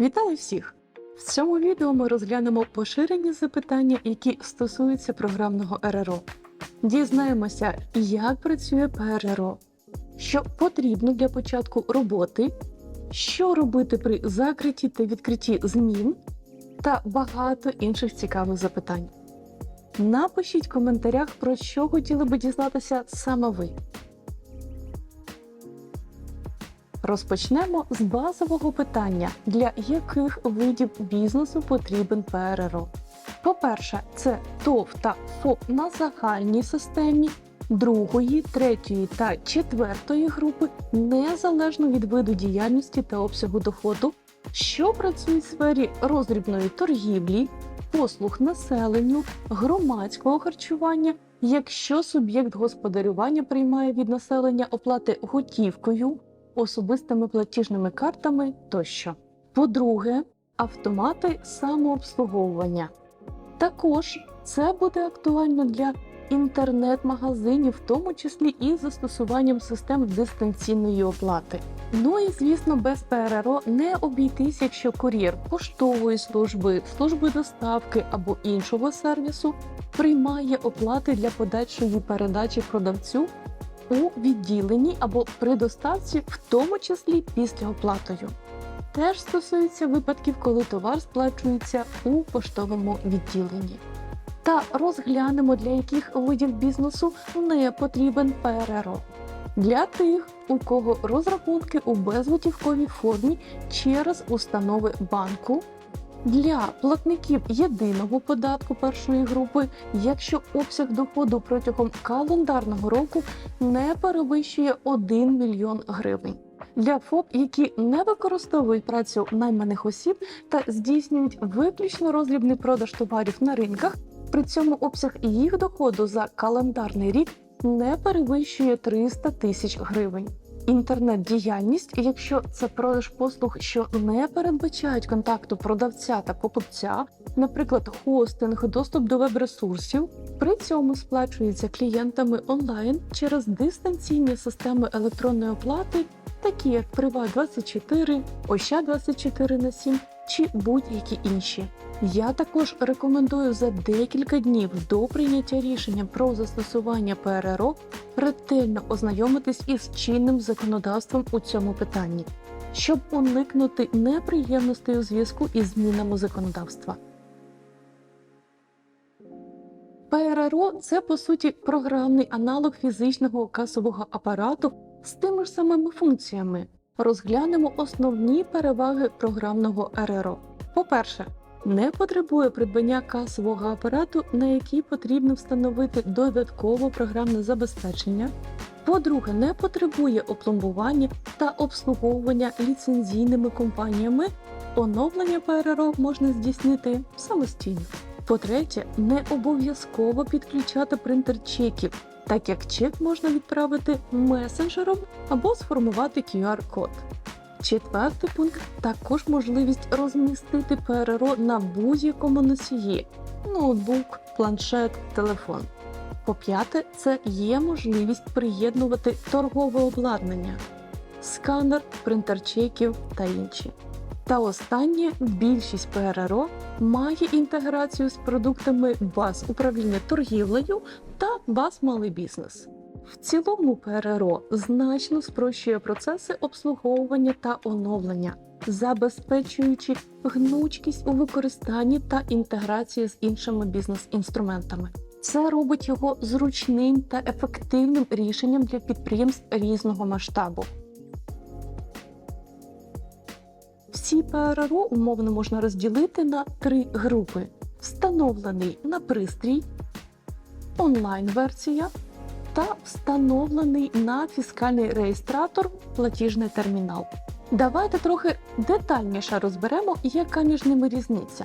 Вітаю всіх! В цьому відео ми розглянемо поширені запитання, які стосуються програмного РРО. Дізнаємося, як працює ПРРО, що потрібно для початку роботи, що робити при закритті та відкритті змін, та багато інших цікавих запитань. Напишіть в коментарях, про що хотіли би дізнатися саме ви. Розпочнемо з базового питання, для яких видів бізнесу потрібен ПРРО. По-перше, це ТОВ та ФОП на загальній системі другої, третьої та четвертої групи, незалежно від виду діяльності та обсягу доходу, що працюють в сфері роздрібної торгівлі, послуг населенню, громадського харчування, якщо суб'єкт господарювання приймає від населення оплати готівкою особистими платіжними картами тощо. По-друге, автомати самообслуговування. Також це буде актуально для інтернет-магазинів, в тому числі і застосуванням систем дистанційної оплати. Ну і звісно, без ПРРО не обійтись, якщо кур'єр поштової служби, служби доставки або іншого сервісу приймає оплати для подальшої передачі продавцю у відділенні або при доставці, в тому числі після оплатою. Теж стосується випадків, коли товар сплачується у поштовому відділенні. Та розглянемо, для яких видів бізнесу не потрібен ПРРО. Для тих, у кого розрахунки у безготівковій формі через установи банку, для платників єдиного податку першої групи, якщо обсяг доходу протягом календарного року не перевищує 1 мільйон гривень. Для ФОП, які не використовують працю найманих осіб та здійснюють виключно роздрібний продаж товарів на ринках, при цьому обсяг їх доходу за календарний рік не перевищує 300 тисяч гривень. Інтернет-діяльність, якщо це продаж послуг, що не передбачають контакту продавця та покупця, наприклад, хостинг, доступ до веб-ресурсів, при цьому сплачується клієнтами онлайн через дистанційні системи електронної оплати, такі як Приват24, Оща24 на 7 чи будь-які інші. Я також рекомендую за декілька днів до прийняття рішення про застосування ПРРО ретельно ознайомитись із чинним законодавством у цьому питанні, щоб уникнути неприємностей у зв'язку із змінами законодавства. ПРРО це по суті програмний аналог фізичного касового апарату з тими ж самими функціями. Розглянемо основні переваги програмного РРО. По-перше, не потребує придбання касового апарату, на який потрібно встановити додаткове програмне забезпечення. По-друге, не потребує опломбування та обслуговування ліцензійними компаніями. Оновлення ПРРО можна здійснити самостійно. По-третє, не обов'язково підключати принтер чеків, так як чек можна відправити месенджером або сформувати QR-код. Четвертий пункт також можливість розмістити ПРРО на будь-якому носії ноутбук, планшет, телефон. По-п'яте, це є можливість приєднувати торгове обладнання, сканер, принтер чеків та інші. Та останнє більшість ПРРО має інтеграцію з продуктами баз управління торгівлею та баз малий бізнес. В цілому ПРРО значно спрощує процеси обслуговування та оновлення, забезпечуючи гнучкість у використанні та інтеграції з іншими бізнес-інструментами. Це робить його зручним та ефективним рішенням для підприємств різного масштабу. Всі ПРРО умовно можна розділити на три групи: встановлений на пристрій, онлайн-версія та встановлений на фіскальний реєстратор платіжний термінал. Давайте трохи детальніше розберемо, яка між ними різниця.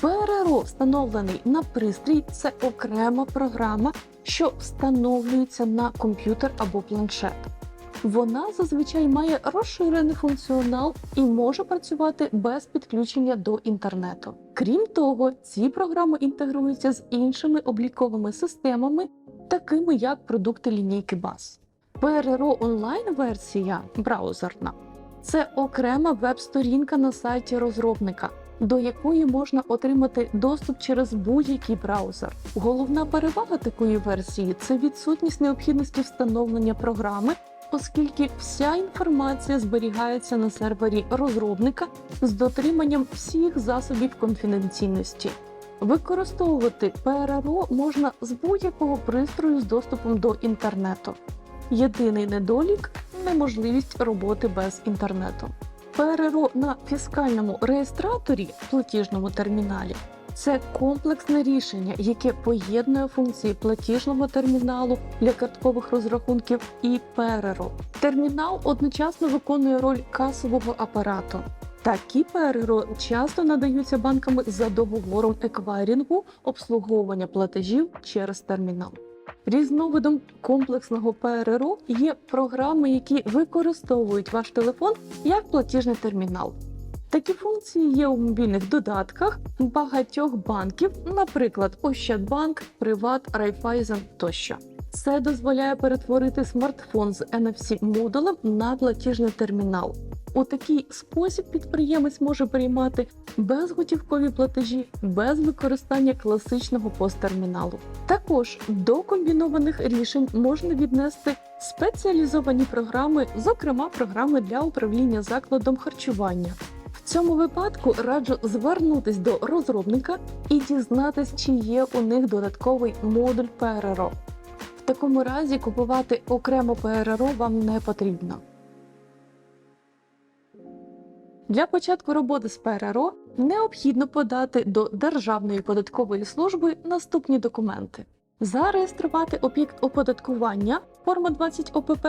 ПРРО, встановлений на пристрій, це окрема програма, що встановлюється на комп'ютер або планшет. Вона зазвичай має розширений функціонал і може працювати без підключення до інтернету. Крім того, ці програми інтегруються з іншими обліковими системами, такими як продукти лінійки BAS. ПРРО онлайн версія браузерна це окрема веб-сторінка на сайті розробника, до якої можна отримати доступ через будь-який браузер. Головна перевага такої версії це відсутність необхідності встановлення програми, оскільки вся інформація зберігається на сервері розробника з дотриманням всіх засобів конфіденційності. Використовувати ПРРО можна з будь-якого пристрою з доступом до інтернету. Єдиний недолік неможливість роботи без інтернету. ПРРО на фіскальному реєстраторі платіжному терміналі це комплексне рішення, яке поєднує функції платіжного терміналу для карткових розрахунків і ПРРО. Термінал одночасно виконує роль касового апарату. Такі ПРРО часто надаються банками за договором еквайрінгу обслуговування платежів через термінал. Різновидом комплексного ПРРО є програми, які використовують ваш телефон як платіжний термінал. Такі функції є у мобільних додатках багатьох банків, наприклад, Ощадбанк, Приват, Райфайзен тощо. Це дозволяє перетворити смартфон з NFC-модулем на платіжний термінал. У такий спосіб підприємець може приймати безготівкові платежі без використання класичного посттерміналу. Також до комбінованих рішень можна віднести спеціалізовані програми, зокрема програми для управління закладом харчування. В цьому випадку раджу звернутись до розробника і дізнатись, чи є у них додатковий модуль ПРРО. В такому разі купувати окремо ПРРО вам не потрібно. Для початку роботи з ПРРО необхідно подати до Державної податкової служби наступні документи: зареєструвати об'єкт оподаткування форма 20 ОПП.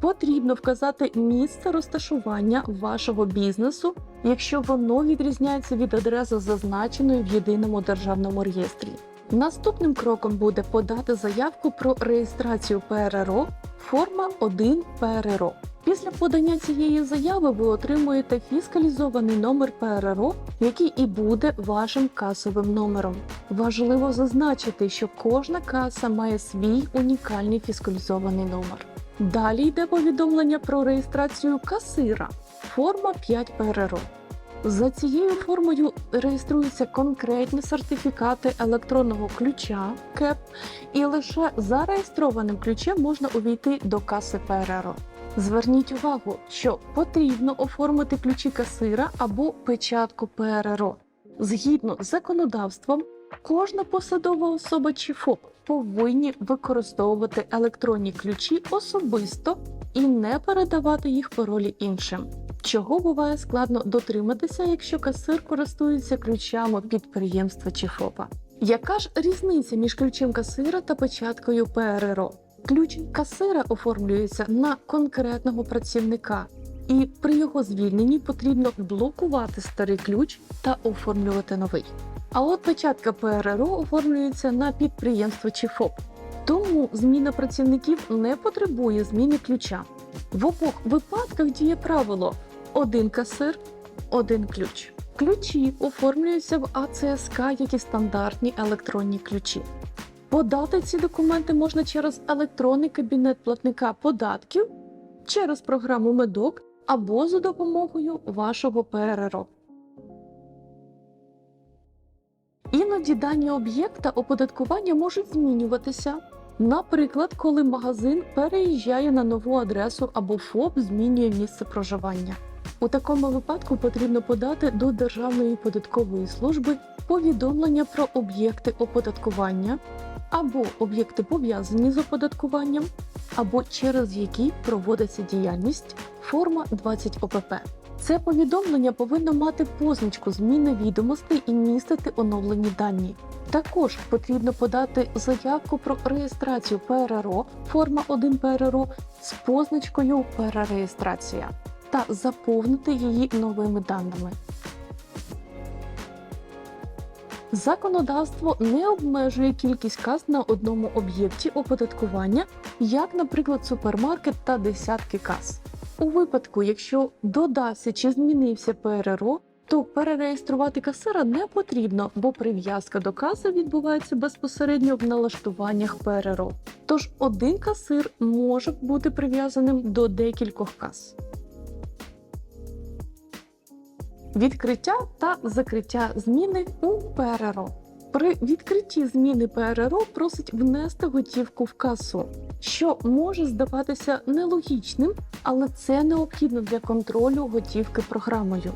Потрібно вказати місце розташування вашого бізнесу, якщо воно відрізняється від адреси, зазначеної в єдиному державному реєстрі. Наступним кроком буде подати заявку про реєстрацію ПРРО форма 1 ПРРО. Після подання цієї заяви ви отримуєте фіскалізований номер ПРРО, який і буде вашим касовим номером. Важливо зазначити, що кожна каса має свій унікальний фіскалізований номер. Далі йде повідомлення про реєстрацію касира, форма 5 ПРРО. За цією формою реєструються конкретні сертифікати електронного ключа КЕП, і лише зареєстрованим ключем можна увійти до каси ПРРО. Зверніть увагу, що потрібно оформити ключі касира або печатку ПРРО. Згідно з законодавством, кожна посадова особа чи ФОП повинні використовувати електронні ключі особисто і не передавати їх паролі іншим. Чого буває складно дотриматися, якщо касир користується ключами підприємства чи ФОПа? Яка ж різниця між ключем касира та печаткою ПРРО? Ключ касира оформлюється на конкретного працівника, і при його звільненні потрібно блокувати старий ключ та оформлювати новий. А от печатка ПРРО оформлюється на підприємство чи ФОП. Тому зміна працівників не потребує зміни ключа. В обох випадках діє правило: один касир, один ключ. Ключі оформлюються в АЦСК як і стандартні електронні ключі. Подати ці документи можна через електронний кабінет платника податків, через програму Медок або за допомогою вашого ПРРО. Іноді дані об'єкта оподаткування можуть змінюватися. Наприклад, коли магазин переїжджає на нову адресу або ФОП змінює місце проживання. У такому випадку потрібно подати до Державної податкової служби повідомлення про об'єкти оподаткування або об'єкти пов'язані з оподаткуванням, або через які проводиться діяльність форма 20 ОПП. Це повідомлення повинно мати позначку зміни відомостей і містити оновлені дані. Також потрібно подати заявку про реєстрацію ПРРО, форма 1 ПРРО з позначкою перереєстрація та заповнити її новими даними. Законодавство не обмежує кількість каз на одному об'єкті оподаткування, як, наприклад, супермаркет та десятки каз. У випадку, якщо додався чи змінився ПРРО, то перереєструвати касира не потрібно, бо прив'язка до каси відбувається безпосередньо в налаштуваннях ПРРО. Тож один касир може бути прив'язаним до декількох кас. Відкриття та закриття зміни у ПРРО. При відкритті зміни ПРРО просить внести готівку в касу, що може здаватися нелогічним, але це необхідно для контролю готівки програмою.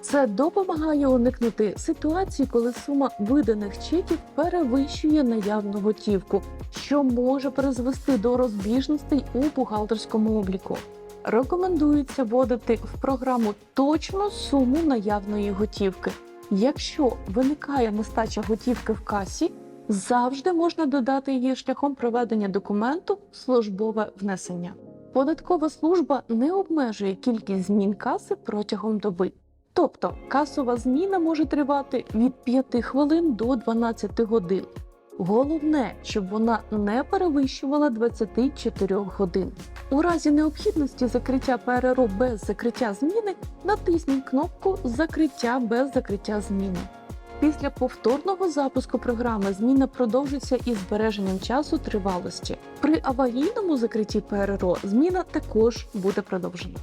Це допомагає уникнути ситуації, коли сума виданих чеків перевищує наявну готівку, що може призвести до розбіжностей у бухгалтерському обліку. Рекомендується вводити в програму точну суму наявної готівки. Якщо виникає нестача готівки в касі, завжди можна додати її шляхом проведення документу службове внесення. Податкова служба не обмежує кількість змін каси протягом доби. Тобто касова зміна може тривати від 5 хвилин до 12 годин. Головне, щоб вона не перевищувала 24 годин. У разі необхідності закриття ПРРО без закриття зміни натисніть кнопку Закриття без закриття зміни. Після повторного запуску програми зміна продовжиться із збереженням часу тривалості. При аварійному закритті ПРРО зміна також буде продовжена.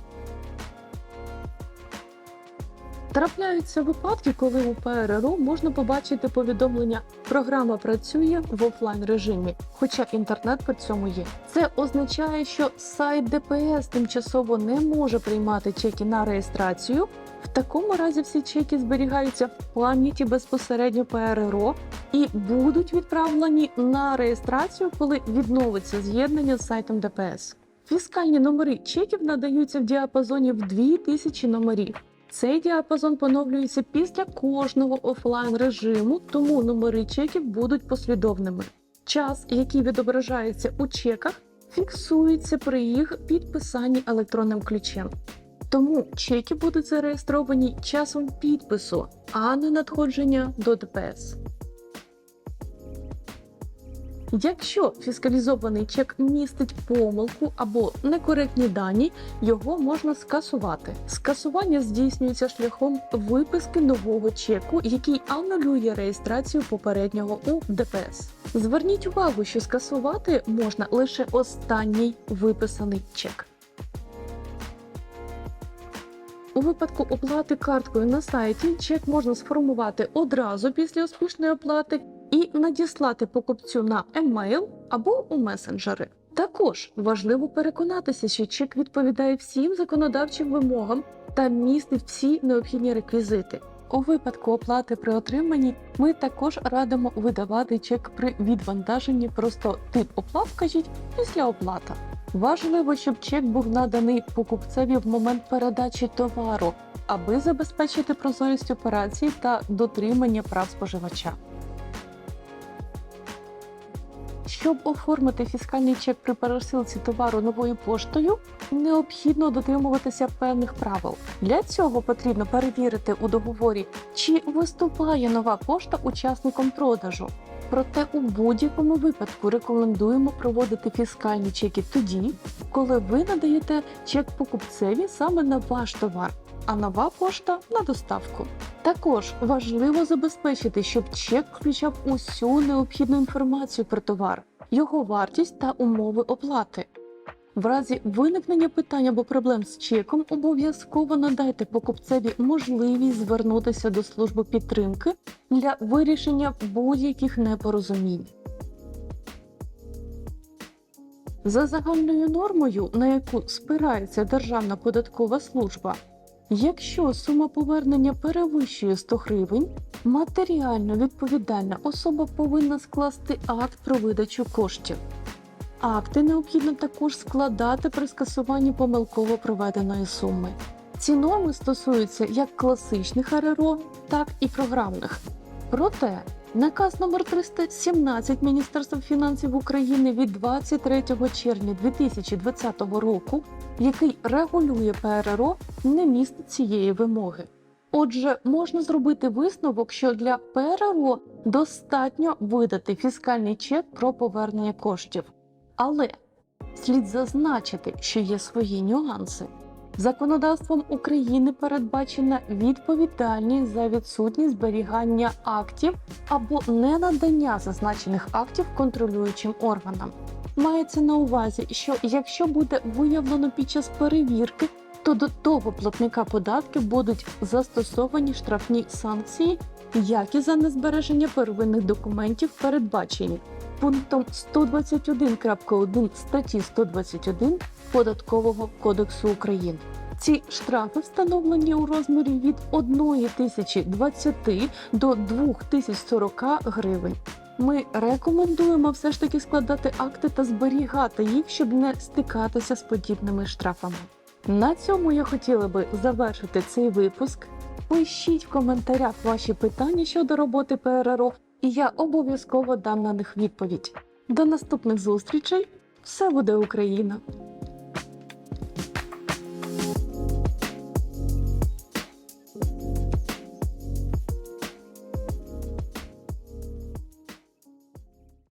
Трапляються випадки, коли у ПРРО можна побачити повідомлення Програма працює в офлайн режимі, хоча інтернет при цьому є. Це означає, що сайт ДПС тимчасово не може приймати чеки на реєстрацію. В такому разі всі чеки зберігаються в пам'яті безпосередньо ПРРО і будуть відправлені на реєстрацію, коли відновиться з'єднання з сайтом ДПС. Фіскальні номери чеків надаються в діапазоні в 2000 номерів. Цей діапазон поновлюється після кожного офлайн режиму, тому номери чеків будуть послідовними. Час, який відображається у чеках, фіксується при їх підписанні електронним ключем. Тому чеки будуть зареєстровані часом підпису, а не надходження до ДПС. Якщо фіскалізований чек містить помилку або некоректні дані, його можна скасувати. Скасування здійснюється шляхом виписки нового чеку, який анулює реєстрацію попереднього у ДПС. Зверніть увагу, що скасувати можна лише останній виписаний чек. У випадку оплати карткою на сайті чек можна сформувати одразу після успішної оплати і надіслати покупцю на емейл або у месенджери. Також важливо переконатися, що чек відповідає всім законодавчим вимогам та містить всі необхідні реквізити. У випадку оплати при отриманні ми також радимо видавати чек при відвантаженні, просто тип оплат вкажіть після оплата. Важливо, щоб чек був наданий покупцеві в момент передачі товару, аби забезпечити прозорість операції та дотримання прав споживача. Щоб оформити фіскальний чек при пересилці товару новою поштою, необхідно дотримуватися певних правил. Для цього потрібно перевірити у договорі, чи виступає нова пошта учасником продажу. Проте у будь-якому випадку рекомендуємо проводити фіскальні чеки тоді, коли ви надаєте чек покупцеві саме на ваш товар, а нова пошта на доставку. Також важливо забезпечити, щоб чек включав усю необхідну інформацію про товар, його вартість та умови оплати. В разі виникнення питань або проблем з чеком обов'язково надайте покупцеві можливість звернутися до служби підтримки для вирішення будь-яких непорозумінь. За загальною нормою, на яку спирається Державна податкова служба, якщо сума повернення перевищує 100 гривень, матеріально відповідальна особа повинна скласти акт про видачу коштів. Акти необхідно також складати при скасуванні помилково проведеної суми. Ці норми стосуються як класичних РРО, так і програмних. Проте наказ номер 317 Міністерства фінансів України від 23 червня 2020 року, який регулює ПРРО, не містить цієї вимоги. Отже, можна зробити висновок, що для ПРРО достатньо видати фіскальний чек про повернення коштів. Але слід зазначити, що є свої нюанси. Законодавством України передбачена відповідальність за відсутність зберігання актів або ненадання зазначених актів контролюючим органам. Мається на увазі, що якщо буде виявлено під час перевірки то до того платника податків будуть застосовані штрафні санкції, як і за незбереження первинних документів, передбачені пунктом 121.1 статті 121 Податкового кодексу України. Ці штрафи встановлені у розмірі від 1 тисячі 20 до 2 тисяч 40 гривень. Ми рекомендуємо все ж таки складати акти та зберігати їх, щоб не стикатися з подібними штрафами. На цьому я хотіла би завершити цей випуск. Пишіть в коментарях ваші питання щодо роботи ПРРО, і я обов'язково дам на них відповідь. До наступних зустрічей! Все буде Україна!